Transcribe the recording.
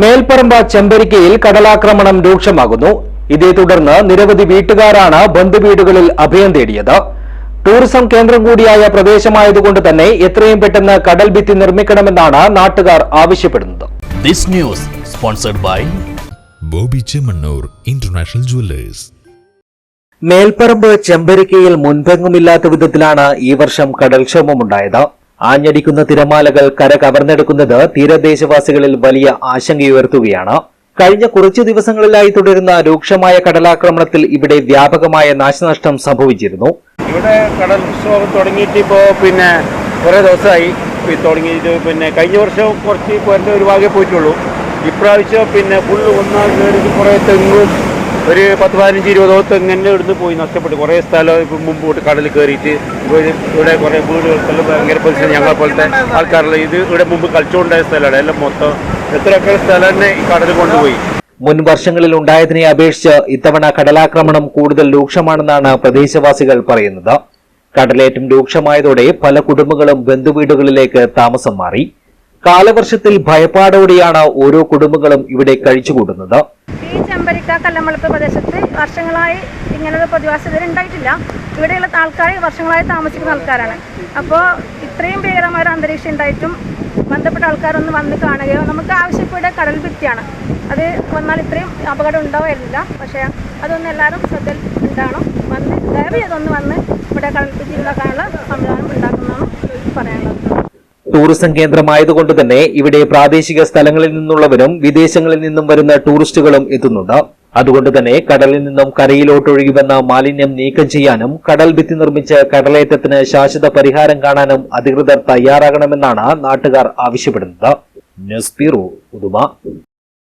മേൽപ്പറമ്പ് ചെമ്പരിക്കയിൽ കടലാക്രമണം രൂക്ഷമാകുന്നു. ഇതേ തുടർന്ന് നിരവധി വീട്ടുകാരാണ് ബന്ധുവീടുകളിൽ അഭയം തേടിയത്. ടൂറിസം കേന്ദ്രം കൂടിയായ പ്രദേശമായതുകൊണ്ട് തന്നെ എത്രയും പെട്ടെന്ന് കടൽ ഭിത്തി നിർമ്മിക്കണമെന്നാണ് നാട്ടുകാർ ആവശ്യപ്പെടുന്നത്. This news sponsored by Bobby Chemmanur international jewellers. Melparamba ചെമ്പരിക്കയിൽ മുൻപെങ്ങുമില്ലാത്ത വിധത്തിലാണ് ഈ വർഷം കടൽക്ഷോഭമുണ്ടായത്. ആഞ്ഞടിക്കുന്ന തിരമാലകൾ കര കവർന്നെടുക്കുന്നത് തീരദേശവാസികളിൽ വലിയ ആശങ്കയുയർത്തുകയാണ്. കഴിഞ്ഞ കുറച്ചു ദിവസങ്ങളിലായി തുടരുന്ന രൂക്ഷമായ കടലാക്രമണത്തിൽ ഇവിടെ വ്യാപകമായ നാശനഷ്ടം സംഭവിച്ചിരുന്നു. ഇവിടെ കടൽ ക്ഷോഭം തുടങ്ങിയിട്ട് പിന്നെ കുറേ ദിവസമായി തുടങ്ങിയിട്ട് പിന്നെ കഴിഞ്ഞ വർഷം കുറച്ച് ഒരു ഭാഗമേ പോയിട്ടുള്ളൂ. ഇപ്രാവശ്യം പിന്നെ ഫുള്ള് ഒന്നാം കുറേ തെങ്ങും ഒരു പത്ത് പതിനഞ്ച് ഇരുപതോ തെങ്ങനെ ഇവിടുന്ന് പോയി നഷ്ടപ്പെട്ടു. കുറേ സ്ഥലം ഇപ്പം മുമ്പ് തൊട്ട് കടലിൽ കയറിയിട്ട് ഇവിടെ കുറേ വീടുകൾക്കെല്ലാം ഭയങ്കര പൊസിഷൻ ഞങ്ങളെ പോലത്തെ ആൾക്കാരുള്ള ഇത് ഇവിടെ മുമ്പ് കളിച്ചുകൊണ്ടായ സ്ഥലമാണ്. എല്ലാം മൊത്തം എത്ര ഏക്കർ സ്ഥലം തന്നെ ഈ കടൽ കൊണ്ടുപോയി. മുൻ വർഷങ്ങളിൽ ഉണ്ടായതിനെ അപേക്ഷിച്ച് ഇത്തവണ കടലാക്രമണം കൂടുതൽ രൂക്ഷമാണെന്നാണ് പ്രദേശവാസികൾ പറയുന്നത്. കടലേറ്റം രൂക്ഷമായതോടെ പല കുടുംബങ്ങളും ബന്ധുവീടുകളിലേക്ക് താമസം മാറി. കാലവർഷത്തിൽ ഭയപ്പാടോടെയാണ് ഓരോ കുടുംബങ്ങളും ഇവിടെ കഴിച്ചുകൂട്ടുന്നത് ഈ ചെമ്പരിക്ക കല്ലമ്പളത്ത് പ്രദേശത്ത് വർഷങ്ങളായി ഇങ്ങനൊരു പ്രതിഭാസം ഇതുവരെ ഉണ്ടായിട്ടില്ല. ഇവിടെയുള്ള ആൾക്കാർ വർഷങ്ങളായി താമസിക്കുന്ന ആൾക്കാരാണ്. അപ്പോൾ ഇത്രയും ഭീകരമായ ഒരു അന്തരീക്ഷം ഉണ്ടായിട്ടും ബന്ധപ്പെട്ട ആൾക്കാരൊന്ന് വന്ന് കാണുകയോ നമുക്ക് ആവശ്യപ്പെടുക കടൽ ഭിത്തിയാണ്. അത് വന്നാൽ ഇത്രയും അപകടം ഉണ്ടാവില്ല പക്ഷേ അതൊന്ന് എല്ലാവരും ശ്രദ്ധയിൽ ഉണ്ടാകണം. വന്ന് ദയവ് ചെയ്തൊന്ന് വന്ന് ഇവിടെ കടൽ ഭിത്തി ഉണ്ടാക്കാനുള്ള സംവിധാനം ഉണ്ടാക്കുന്നതാണ് പറയാനുള്ളത്. ടൂറിസം കേന്ദ്രമായതുകൊണ്ട് തന്നെ ഇവിടെ പ്രാദേശിക സ്ഥലങ്ങളിൽ നിന്നുള്ളവരും വിദേശങ്ങളിൽ നിന്നും വരുന്ന ടൂറിസ്റ്റുകളും എത്തുന്നുണ്ട്. അതുകൊണ്ട് തന്നെ കടലിൽ നിന്നും കരയിലോട്ടൊഴുകി വന്ന മാലിന്യം നീക്കം ചെയ്യാനും കടൽ ഭിത്തി നിർമ്മിച്ച് കടലേറ്റത്തിന് ശാശ്വത പരിഹാരം കാണാനും അധികൃതർ തയ്യാറാകണമെന്നാണ് നാട്ടുകാർ ആവശ്യപ്പെടുന്നത്. News bureau Uduma.